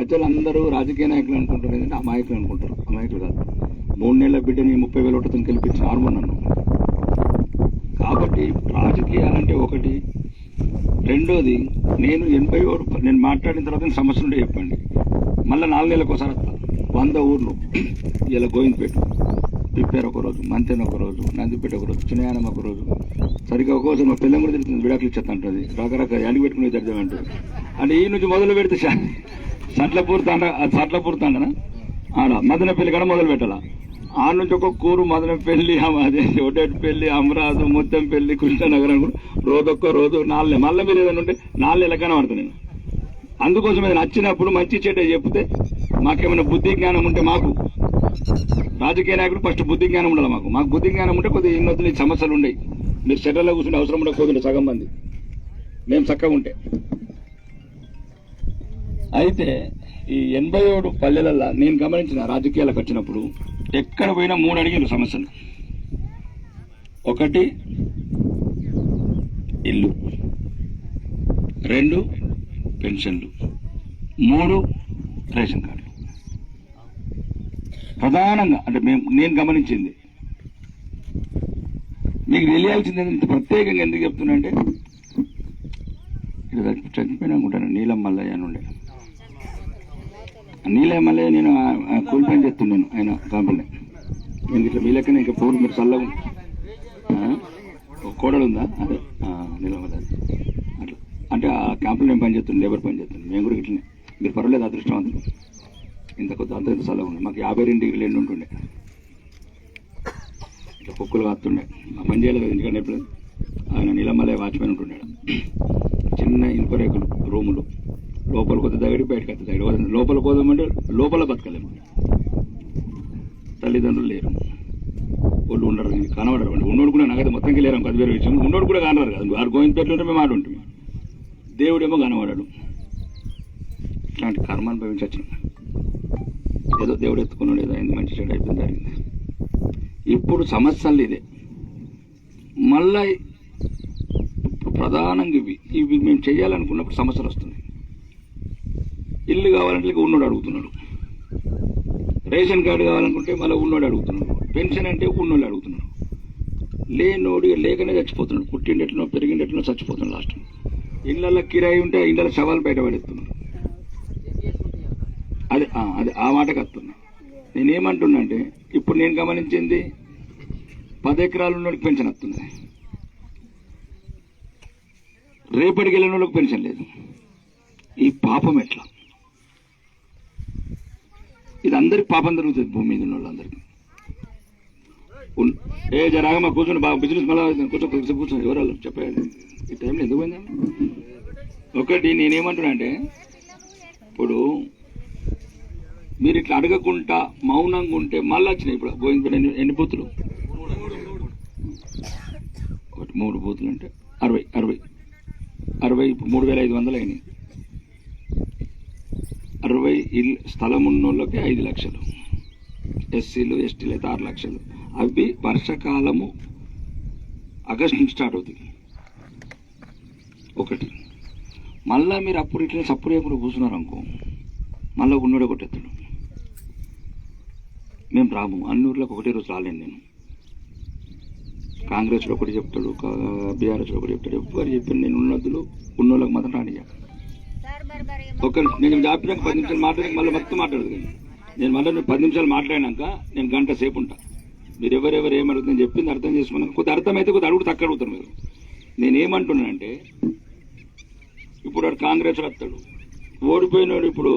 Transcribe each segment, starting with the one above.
ప్రజలు అందరూ రాజకీయ నాయకులు అనుకుంటారు ఏంటంటే అమాయకులు అనుకుంటారు. అమాయకులు కాదు. మూడు నెలల బిడ్డని ముప్పై వేల ఒకటి గెలిపించిన నార్మల్ నన్ను. కాబట్టి రాజకీయాలంటే ఒకటి. రెండోది నేను ఎనభై ఓటు నేను మాట్లాడిన తర్వాత సమస్య ఉంటే చెప్పండి. మళ్ళీ నాలుగు నెలలకు ఒకసారి వంద ఊర్లు. ఇలా గోవిందపేట. ప్రిపేర్ ఒక రోజు మంతెన ఒక రోజు నందిపేట ఒక రోజు చిన్నయానం ఒక రోజు సరిగ్గా ఒక్కోసారి మా పిల్లలు కూడా తిరుగుతుంది విడాకులు ఇచ్చేస్తా అంటుంది. రకరకాల ఎండికి పెట్టుకునే జడ్జం అంటుంది. అంటే ఈ నుంచి మొదలు పెడితే చట్లపూర్ తండ తాండ అది సట్లపూర్ తాండనా? ఆడ మదనపల్లి కూడా మొదలు పెట్టాలా ఆడ నుంచి ఒక కూరు మదనపల్లి అమ- అదే ఒడ్డేటిపల్లి అమరాజు ముత్తంపల్లి కృష్ణనగరం కూడా రోజొక్క రోజు నాలుగు మళ్ళీ మీరు ఏదైనా ఉంటే నాలుగు నెలల పడతా నేను. అందుకోసం ఏదైనా నచ్చినప్పుడు మంచి చెడ్డ చెప్తే మాకేమైనా బుద్ధి జ్ఞానం ఉంటే మాకు. రాజకీయ నాయకుడు ఫస్ట్ బుద్ధి జ్ఞానం ఉండాలి మాకు. మాకు బుద్ధి జ్ఞానం ఉంటే కొద్దిగా ఇన్నొద్దులు సమస్యలు ఉండేవి మీరు షెటర్లో కూర్చుంటే అవసరం ఉండకపోతుండే సగం మంది. మేము చక్కగా ఉంటే. అయితే ఈ ఎనభై ఏడు పల్లెలల్లో నేను గమనించిన రాజకీయాలకు వచ్చినప్పుడు ఎక్కడ పోయినా మూడు అడిగిన సమస్యలు. ఒకటి ఇల్లు. రెండు పెన్షన్లు. మూడు రేషన్ కార్డు. ప్రధానంగా అంటే మేము నేను గమనించింది. మీకు తెలియాల్సింది ఇంత ప్రత్యేకంగా ఎందుకు చెప్తున్నా అంటే ఇక్కడ చనిపోయినా అనుకుంటాను నీలం మల్లయ్య అని ఉండే. నీలే మళ్ళీ నేను కూలిపోయిన చెప్తున్నాను ఆయన కాంపల్ని నేను ఇట్లా మీ లెక్కన ఇంకా పూర్తి మీరు చల్లగా ఒక కోడలు ఉందా? అదే ఆ, అట్లా. అంటే ఆ క్యాంపులో నేను పని చేస్తున్నాను లేబర్ పని చేస్తున్నాను మేము కూడా ఇట్లనే. మీరు పర్వాలేదు అదృష్టవంతులు. ఇంత కొద్ది అంత ఇంత చల్లగా ఉండే. మాకు యాభై రెండు డిగ్రీలు ఎండు ఉంటుండే. ఇట్లా కుక్కలు కాస్తుండే. మా పని చేయలేదు ఎందుకంటే ఎప్పుడు? ఆయన నీలమలే వాచ్మెన్ ఉంటుండే చిన్న ఇనుప రేకులు రూములు. లోపల కొద్ది దగ్గర బయటకు వస్తే దగ్గర లోపల పోదామంటే లోపల బతకలేము. తల్లిదండ్రులు లేరు. వాళ్ళు ఉండరు కనబడరు. అంటే ఉన్నోడు కూడా నగదు మొత్తంకి లేరు. కదా వేరే విషయం. ఉన్నోడు కూడా కనబడరు కదా. వారు గోవిందపేటలో మేము ఆడు ఉంటాం. దేవుడేమో కనబడాడు. ఇట్లాంటి కర్మ అనుభవించి ఏదో దేవుడు ఎత్తుకున్నాడు ఏదో అయింది మంచి చెడు అయిపోయింది జరిగింది. ఇప్పుడు సమస్యలు ఇదే. మళ్ళా ప్రధానంగా ఇవి. ఇవి మేము చేయాలనుకున్నప్పుడు సమస్యలు వస్తున్నాయి. ఇల్లు కావాలంటే ఇక ఉన్నోడు అడుగుతున్నాడు. రేషన్ కార్డు కావాలనుకుంటే మళ్ళీ ఉన్నోడు అడుగుతున్నాడు. పెన్షన్ అంటే ఉన్నోళ్ళు అడుగుతున్నాడు. లేనోడు లేకనే చచ్చిపోతున్నాడు. పుట్టిండెట్లనో పెరిగిండెట్లనో చచ్చిపోతున్నాడు లాస్ట్. ఇళ్ళల్లో కిరాయి ఉంటే ఆ ఇళ్ళ శవాలు బయట పడేస్తున్నాడు. అదే అదే ఆ మాటకు వస్తున్నా నేనేమంటున్నా అంటే ఇప్పుడు నేను గమనించింది పది ఎకరాలు ఉన్నోడికి పెన్షన్ వస్తుంది. రేపటికి వెళ్ళిన వాళ్ళకి పెన్షన్ లేదు. ఈ పాపం ఎట్లా? ఇది అందరికి పాపం జరుగుతుంది భూమి మీద ఉన్న వాళ్ళందరికీ ఏ ఏ జరాగమ్మ కూర్చొని బాగా బిజినెస్ మళ్ళీ కూర్చో కూర్చొని ఎవరు చెప్పారు ఈ టైంలో ఎందుకు పోయిందా? ఒకటి నేనేమంటున్నా అంటే ఇప్పుడు మీరు ఇట్లా అడగకుండా మౌనంగా ఉంటే మళ్ళీ వచ్చినాయి ఇప్పుడు గోవింద ఎన్ని ఎన్ని బూతులు? ఒకటి మూడు బూతులు అంటే అరవై అరవై. అరవై ఇప్పుడు మూడు వేల ఐదు వందలు అయినాయి. అరవై ఇల్లు స్థలం ఉన్నోళ్ళకి ఐదు లక్షలు. ఎస్సీలు ఎస్టీలు అయితే ఆరు లక్షలు. అవి వర్షాకాలము ఆగస్ట్ నుంచి స్టార్ట్ అవుతుంది ఒకటి. మళ్ళా మీరు అప్పుడు ఇట్లా సప్పుడు ఎప్పుడు కూర్చున్నారు అనుకో మళ్ళీ ఉన్నోడే కొట్టేస్తాడు. మేము రాము. అన్ని ఊర్లకు ఒకటే రోజు రాలేను నేను. కాంగ్రెస్లో ఒకటి చెప్తాడు బీఆర్ఎస్లో ఒకటి చెప్తాడు. ఎవరు చెప్పాను నేను ఉన్నదులు ఉన్నోళ్ళకి మాత్రం రానియా ఒక నేను చెప్పినాక పది నిమిషాలు మాట్లాడి మళ్ళీ మొత్తం మాట్లాడదు కానీ నేను మళ్ళీ నువ్వు పది నిమిషాలు మాట్లాడినాక నేను గంట సేపు ఉంటా. మీరు ఎవరెవరు ఏమడుగుతుందని చెప్పింది అర్థం చేసుకున్నాక కొద్ది అర్థమైతే కొద్ది అడుగుడు తక్కువ అడుగుతారు మీరు. నేనేమంటున్నానంటే ఇప్పుడు వాడు కాంగ్రెస్ వస్తాడు. ఓడిపోయినాడు ఇప్పుడు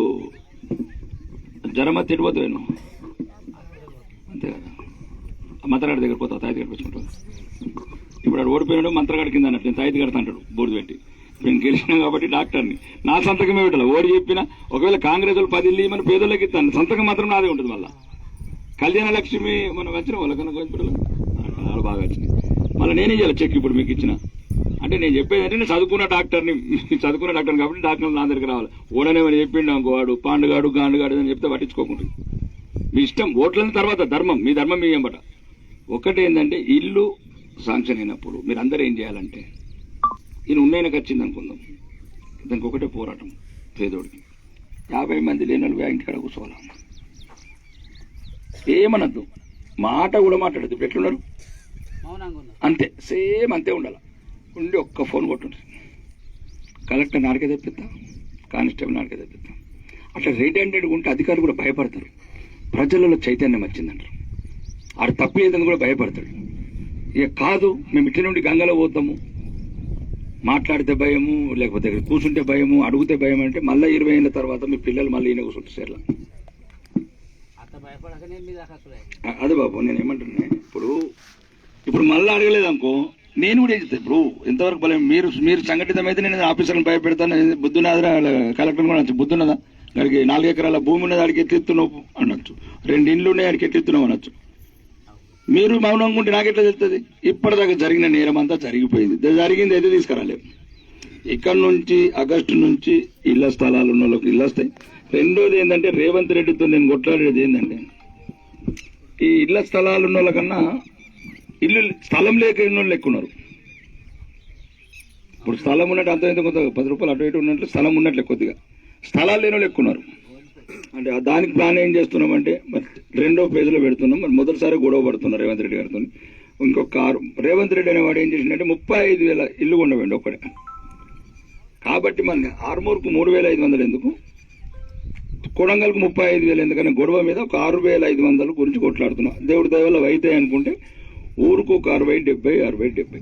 జరమ తిడిపోతాను అంతే కదా? ఆ మంత్రగాడి దగ్గర పోతా తాయి దగ్గర పెట్టుకుంటాను ఇప్పుడు వాడు ఓడిపోయినాడు మంత్రగాడి కింద అన్నట్టు నేను తాయి కడతా అంటాడు బోర్డు పెట్టి. నేను గెలిచినా కాబట్టి డాక్టర్ని. నా సంతకమే పెట్టాలి ఓడి చెప్పినా ఒకవేళ కాంగ్రెస్ వాళ్ళు పది ఇల్లు మన పేదోళ్ళకి ఇస్తాను. సంతకం మాత్రం నాదే ఉంటుంది మళ్ళీ. కళ్యాణ లక్ష్మి మనం వచ్చిన వాళ్ళకన్నా కొంచెం బాగా వచ్చింది మళ్ళీ నేనే చేయాలి? చెక్ ఇప్పుడు మీకు ఇచ్చిన. అంటే నేను చెప్పేది అంటే నేను చదువుకున్న డాక్టర్ని చదువుకున్న డాక్టర్ని కాబట్టి డాక్టర్ నా దగ్గరికి రావాలి. ఓడనేమని చెప్పిండు అనుకో పాండుగాడు గాండుగాడు అని చెప్తే పట్టించుకోకుండా. మీ ఇష్టం ఓట్లని తర్వాత ధర్మం మీ ధర్మం మీ ఎంబట ఒకటి ఏంటంటే ఇల్లు శాంక్షన్ అయినప్పుడు మీరు అందరూ ఏం చేయాలంటే ఈయన ఉన్నాయనకు వచ్చింది అనుకుందాం. దానికి ఒకటే పోరాటం పేదోడికి. యాభై మంది లేని వాళ్ళు ఇంటి కాడ కూర్చోవాలి? ఏమనద్దు. మాట కూడా మాట్లాడద్దు. ఇప్పుడు ఎట్లున్నారు? అంతే. సేమ్ అంతే ఉండాలి? ఉండి ఒక్క ఫోన్ కొట్టుండ్రి కలెక్టర్ నాడికే తెప్పిస్తా. కానిస్టేబుల్ నాడికే తెప్పిస్తా. అట్లా రెడ్ ఉంటే అధికారులు కూడా భయపడతారు. ప్రజలలో చైతన్యం వచ్చిందంటారు. ఆడు తప్పు ఏదని కూడా భయపడతాడు. ఇక కాదు మేము ఇట్ల నుండి గంగలో పోతాము. మాట్లాడితే భయము లేకపోతే ఇక్కడ కూర్చుంటే భయము అడిగితే భయం అంటే మళ్ళీ ఇరవై ఏళ్ళ తర్వాత మీ పిల్లలు మళ్ళీ ఈయన కూర్చుంటారు అదే బాబు నేను ఏమంటున్నా ఇప్పుడు ఇప్పుడు మళ్ళీ అడగలేదు అనుకో నేను కూడా ఏం ఇప్పుడు ఎంతవరకు బలం మీరు మీరు సంఘటితమైతే నేను ఆఫీసర్ని భయపెడతాను బుద్ధున్నదా కలెక్టర్ కూడా అనొచ్చు బుద్ధున్నదా? దానికి నాలుగు ఎకరాల భూమి ఉన్నది ఆడికి ఎత్తిస్తున్నావు అనొచ్చు. రెండు ఇండ్లు ఉన్నాయి ఆడికి ఎత్తిస్తున్నావు అనొచ్చు. మీరు మౌనంగా ఉంటే నాకెట్లా తెలుస్తుంది? ఇప్పటిదాకా జరిగిన నేరం అంతా జరిగిపోయింది. జరిగింది అయితే తీసుకురాలేము ఇక్కడ నుంచి ఆగస్టు నుంచి ఇళ్ళ స్థలాలు ఉన్న వాళ్ళకి ఇల్లు వస్తాయి. రెండోది ఏంటంటే రేవంత్ రెడ్డితో నేను కొట్లాడేది ఏంటంటే ఈ ఇళ్ళ స్థలాలు ఉన్న వాళ్ళకన్నా ఇల్లు స్థలం లేక ఉన్న లెక్కున్నారు ఇప్పుడు స్థలం ఉన్నట్టు అంత ఇంత కొంత పది రూపాయలు అటు ఇటు ఉన్నట్లు స్థలం ఉన్నట్లే కొద్దిగా. స్థలాలు లేని వాళ్ళు ఎక్కున్నారు అంటే దానికి ప్లాన్ ఏం చేస్తున్నామంటే మరి రెండో పేజీలో పెడుతున్నాం. మరి మొదటిసారి గొడవ పడుతున్నారు రేవంత్ రెడ్డి గారితో. ఇంకొక కారు రేవంత్ రెడ్డి అనేవాడు ఏం చేసిందంటే ముప్పై ఐదు వేల ఇల్లు కొండవండి ఒక్కడే. కాబట్టి మన ఆర్మూర్కు మూడు వేల ఐదు వందలు ఎందుకు? కొడంగల్కు ముప్పై ఐదు వేలు ఎందుకంటే గొడవ మీద ఒక ఆరు వేల ఐదు వందల గురించి కొట్లాడుతున్నాం. దేవుడి దయవల్ల అవుతాయి అనుకుంటే ఊరుకు ఒక అరవై డెబ్బై అరవై డెబ్బై.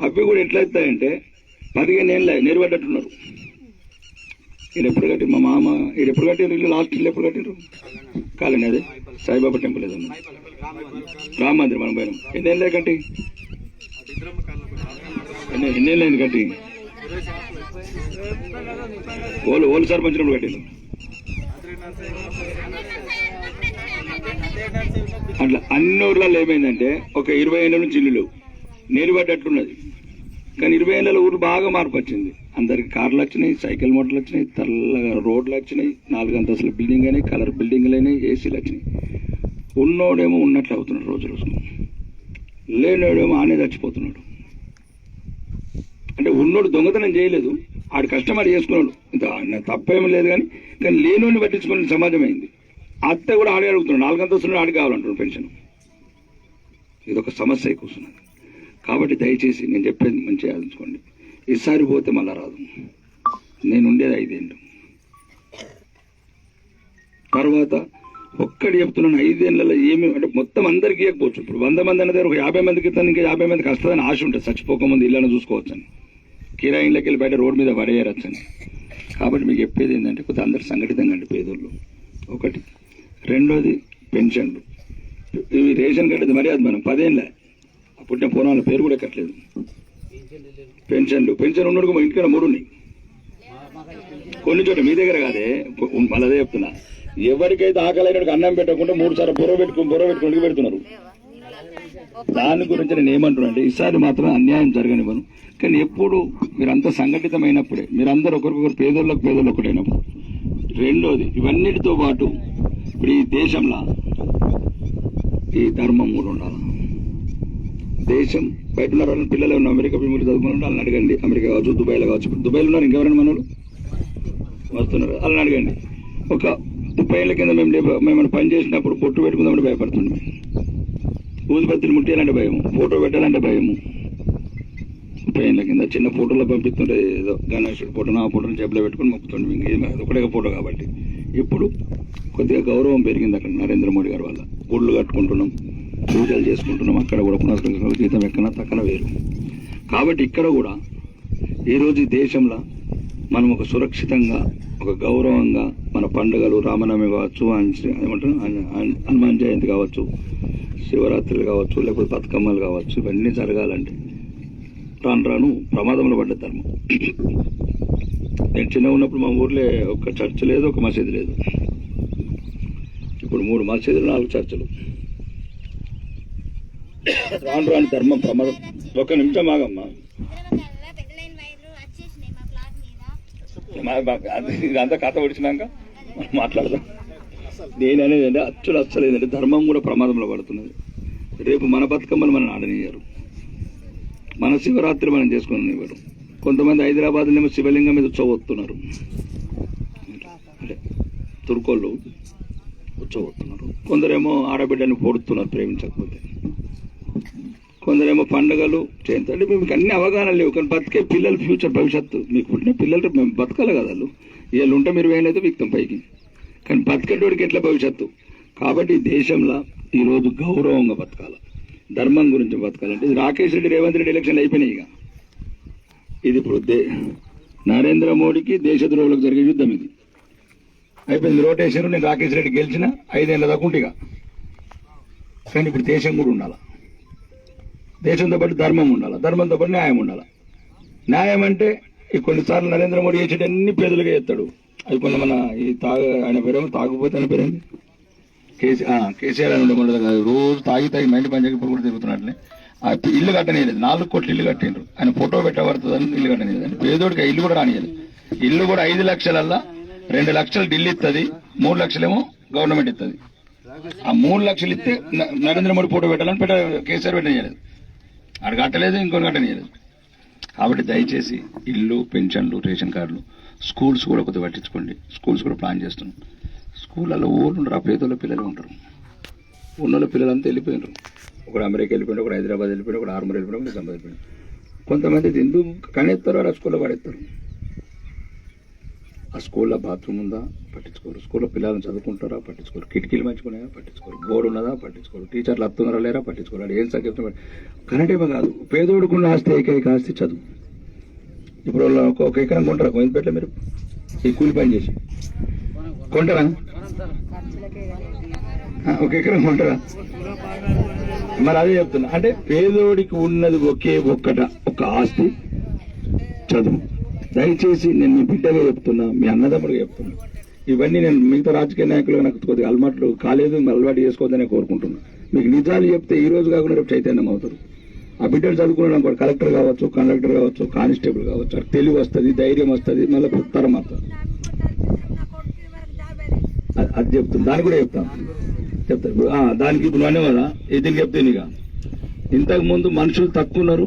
అవి కూడా ఎట్లయితాయంటే పదిహేను ఏళ్ళు నిలబడ్డట్టున్నారు ఇది ఎప్పుడు కట్టి మా మామ ఇది ఎప్పుడు కట్టారు ఇల్లు లాస్ట్ ఇల్లు ఎప్పుడు కట్టారు కాలండి అదే. సాయిబాబా టెంపుల్ ఏదన్నా రామ మందిరం మనం పోయినాం. ఎన్ని ఏళ్ళే కట్టి ఎన్ని ఎన్ని ఏళ్ళైంది కట్టి ఓలు ఓలు సర్పంచ్ కట్టిండు అట్లా అన్ని ఊర్లలో ఏమైందంటే ఒక ఇరవై ఏళ్ళ నుంచి ఇల్లు లేవు కానీ ఇరవై ఏళ్ళలో ఊరు బాగా మార్పు వచ్చింది. అందరికి కార్లు వచ్చినాయి సైకిల్ మోటార్లు వచ్చినాయి తెల్లగా రోడ్లు వచ్చినాయి నాలుగు అంతస్తుల బిల్డింగ్ అయినాయి కలర్ బిల్డింగ్లు అయినాయి ఏసీలు వచ్చినాయి. ఉన్నోడేమో ఉన్నట్లు అవుతున్నాడు రోజు రోజు లేనోడేమో ఆనే చచ్చిపోతున్నాడు. అంటే ఉన్నోడు దొంగతనం చేయలేదు ఆడు కస్టమర్ చేసుకున్నాడు. ఇంత తప్పేమీ లేదు కానీ కానీ లేనోడిని పట్టించుకునే సమాజం అయింది. అత్త కూడా ఆడే అడుగుతున్నాడు నాలుగు అంతస్తులు ఆడి కావాలంటున్నాడు పెన్షన్. ఇది ఒక సమస్య కూర్చున్నది కాబట్టి దయచేసి నేను చెప్పేది మంచిగా ఆలోచించుకోండి. ఈసారి పోతే మళ్ళా రాదు. నేను ఉండేది ఐదేళ్ళు. తర్వాత ఒక్కడి చెప్తున్నాను ఐదేళ్ళలో ఏమి అంటే మొత్తం అందరికీ ఇవ్వకపోవచ్చు. ఇప్పుడు వంద మంది అనేది ఒక యాభై మందికి ఇస్తాను ఇంకా యాభై మందికి వస్తుందని ఆశ ఉంటుంది. చచ్చిపోకముందు ఇళ్ళని చూసుకోవచ్చని. కిరా వెళ్ళి బయట రోడ్డు మీద పడేయరచ్చని. కాబట్టి మీకు చెప్పేది ఏంటంటే కొద్దిగా అందరు సంఘటితంగా అండి పేదోళ్ళు. ఒకటి. రెండోది పెన్షన్లు. ఇవి రేషన్ కట్టేది మర్యాద అది మనం అప్పుడు పుట్టిన పూర్వాల పేరు కూడా కట్టలేదు. పెన్షన్లు పెన్షన్ ఉన్నోడికి మా ఇంటికాడ మూడు ఉన్నాయి కొన్ని చోట్ల మీ దగ్గర కాదే మళ్ళదే చెప్తున్నా. ఎవరికైతే ఆకలి అన్నం పెట్టకుండా మూడు సార్లు బుర్ర పెట్టుకుని బుర్ర పెట్టుకుని పెడుతున్నారు. దాని గురించి నేను ఏమంటున్నా అంటే ఈసారి మాత్రం అన్యాయం జరగనివ్వను. కానీ ఎప్పుడు మీరంతా సంఘటితమైనప్పుడే మీరందరూ ఒకరికొకరు పేదోళ్ళకు పేదోళ్ళు ఒకటైనప్పుడు. రెండోది ఇవన్నిటితో పాటు ఇప్పుడు ఈ దేశంలో ఈ ధర్మం కూడా ఉండాలి. దేశం బయట ఉన్నారు వాళ్ళని పిల్లలు ఉన్న అమెరికా పిల్లలు చదువుకున్న వాళ్ళని అడగండి. అమెరికా కావచ్చు దుబాయ్లో కావచ్చు. ఇప్పుడు దుబాయ్లో ఉన్నారు ఇంకెవరైనా మనోళ్ళు వస్తున్నారు. వాళ్ళని అడగండి. ఒక ముప్పై ఏళ్ళ కింద మేము మేము పని చేసినప్పుడు పొట్టు పెట్టుకుందామని భయపడుతున్నాం ఊదిపత్తిని ముట్టేయాలంటే భయము ఫోటో పెట్టాలంటే భయము. ముప్పై ఏళ్ళ కింద చిన్న ఫోటోలో పంపిస్తుంటే ఏదో గణేశుడు ఫోటో ఆ ఫోటోని జబ్బులో పెట్టుకుని మొక్కుతుండే. ఇంకేం ఒకటే ఫోటో కాబట్టి. ఇప్పుడు కొద్దిగా గౌరవం పెరిగింది అక్కడ నరేంద్ర మోడీ గారి వల్ల. గుళ్ళు కట్టుకుంటున్నాం. పూజలు చేసుకుంటున్నాం. అక్కడ కూడా పునస్కరించిన జీతం ఎక్కన తక్కన వేరు. కాబట్టి ఇక్కడ కూడా ఈరోజు దేశంలో మనం ఒక సురక్షితంగా ఒక గౌరవంగా మన పండుగలు రామనవమి కావచ్చు ఏమంటారు? హనుమాన్ జయంతి కావచ్చు శివరాత్రులు కావచ్చు లేకపోతే బతుకమ్మలు కావచ్చు ఇవన్నీ జరగాలంటే రాను రాను ప్రమాదంలో పడ్డ ధర్మం. నేను చిన్న ఉన్నప్పుడు మా ఊర్లో ఒక చర్చ్ లేదు ఒక మసీదు లేదు. ఇప్పుడు మూడు మసీదులు నాలుగు చర్చలు. రాను రాను ధర్మం ప్రమాదం. ఒక నిమిషం ఆగమ్మా. అది- ఇదంతా కథ ఒడిచినాక మనం మాట్లాడదాం. నేను అనేది అంటే అచ్చులు అస్సలు ఏంటంటే ధర్మం కూడా ప్రమాదంలో పడుతున్నది. రేపు మన బతుకమ్మను మనం ఆడనియ్యారు మన శివరాత్రి మనం చేసుకుని ఇవ్వరు కొంతమంది హైదరాబాద్లో శివలింగం మీద ఉత్సవస్తున్నారు అంటే తుర్కోళ్ళు వచ్చబోతున్నారు కొందరేమో ఆడబిడ్డని పొడుతున్నారు ప్రేమించకపోతే. కొందరేమో పండుగలు చేయండి అంటే మీకు అన్ని అవగాహన లేవు కానీ బతికే పిల్లల ఫ్యూచర్ భవిష్యత్తు మీకు పుట్టిన పిల్లలు మేము బతకాలి కదా వాళ్ళు. వీళ్ళు ఉంటే మీరు వేయలేదు విక్తం పైకి. కానీ బతికేటోడికి ఎట్లా భవిష్యత్తు? కాబట్టి దేశంలో ఈరోజు గౌరవంగా బతకాలి. ధర్మం గురించి బతకాలంటే ఇది రాకేష్ రెడ్డి రేవంత్ రెడ్డి ఎలక్షన్లు అయిపోయినాయి ఇక. ఇది ఇప్పుడు దే నరేంద్ర మోడీకి దేశద్రోహులకు జరిగే యుద్ధం ఇది. అయిపోయింది రోటేషన్ నేను రాకేష్ రెడ్డి గెలిచిన ఐదేళ్ళ దాకా ఇక. కానీ ఇప్పుడు దేశం కూడా ఉండాలి? దేశంతో పాటు ధర్మం ఉండాలి? ధర్మంతో పాటు న్యాయం ఉండాలి? న్యాయం అంటే ఈ కొన్నిసార్లు నరేంద్ర మోడీ చేసేటన్ని పేదలుగా ఎత్తాడు అది కొన్ని మన ఈ తాగు ఆయన పేరేమో తాగుపోతే అని పేరేంది? కేసీ ఆ, కేసీఆర్ అని ఉండే కాదు. రోజు తాగి తాగి మైండ్ పని చెప్పి కూడా తిరుగుతున్నట్లే ఆ ఇల్లు కట్టనీయలేదు. నాలుగు కోట్లు ఇల్లు కట్టిండ్రు. ఆయన ఫోటో పెట్టబడుతుందని ఇల్లు కట్టనీయలేదు. అని పేదోడికి ఇల్లు కూడా రానియలేదు. ఇల్లు కూడా ఐదు లక్షలల్లా రెండు లక్షలు ఢిల్లీ ఇస్తుంది మూడు లక్షలేమో గవర్నమెంట్ ఇస్తుంది ఆ మూడు లక్షలు ఇస్తే నరేంద్ర మోడీ ఫోటో పెట్టాలని పెట్ట కేసీఆర్ పెట్టనీయలేదు. ఆడ కట్టలేదు ఇంకొని కట్టలేదు కాబట్టి దయచేసి ఇల్లు పెన్షన్లు రేషన్ కార్డులు స్కూల్స్ కూడా కొద్దిగా పట్టించుకోండి. స్కూల్స్ కూడా ప్లాన్ చేస్తున్నాం. స్కూళ్ళలో ఊళ్ళు ఉండరు ఆ పేదోళ్ళ పిల్లలు ఉంటారు. ఉన్నోళ్ళ పిల్లలంతా వెళ్ళిపోయినారు. ఒకడు అమెరికా వెళ్ళిపోయిన ఒకడు హైదరాబాద్ వెళ్ళిపోయిన ఒకడు ఆర్మూర్ వెళ్ళిపోయాడు ఒకడు నిజామాబాద్ కొంతమంది హిందూ కనెత్తారు ఆ స్కూల్లో పడేస్తారు ఆ స్కూల్లో బాత్రూమ్ ఉందా? పట్టించుకోరు. స్కూల్లో పిల్లలు చదువుకుంటారా పట్టించుకోరు. కిటికీలు మంచుకున్నాయా పట్టించుకోరు. బోర్డు ఉన్నదా? పట్టించుకోరు. టీచర్లు అత్తున్నారా లేరా? పట్టించుకోరు. అది ఏం సబ్జెక్ట్ కరెంట్ ఏమో కాదు. పేదోడుకున్న ఆస్తి ఏకైక ఆస్తి చదువు. ఇప్పుడు ఒక ఎకరం కొంటారా? గోవిందపేటలో మీరు? ఈ కూలి పని చేసి. కొంటారా? ఒక ఎకరం కొంటారా? మరి అదే చెప్తున్నా. అంటే పేదోడికి ఉన్నది ఒకే ఒక్కట ఒక ఆస్తి చదువు. దయచేసి నేను మీ బిడ్డగా చెప్తున్నా మీ అన్నదమ్ముడిగా చెప్తున్నా. ఇవన్నీ నేను మిగతా రాజకీయ నాయకులు నాకు కొద్దిగా అలవాట్లు కాలేదు అలవాటు చేసుకోవద్దనే కోరుకుంటున్నా. మీకు నిజాలు చెప్తే ఈ రోజు కాకుండా రేపు చైతన్యం అవుతారు ఆ బిడ్డలు చదువుకున్నాడు కూడా కలెక్టర్ కావచ్చు కండక్టర్ కావచ్చు కానిస్టేబుల్ కావచ్చు తెలివి వస్తుంది ధైర్యం వస్తుంది మళ్ళీ తరం అవుతుంది అది- అది చెప్తాను దాన్ని కూడా చెప్తాను చెప్తాను ఇప్పుడు, దానికి ఇప్పుడు అనేవాళ్ళ దీనికి చెప్తే నీగా ఇంతకు ముందు మనుషులు తక్కువ ఉన్నారు.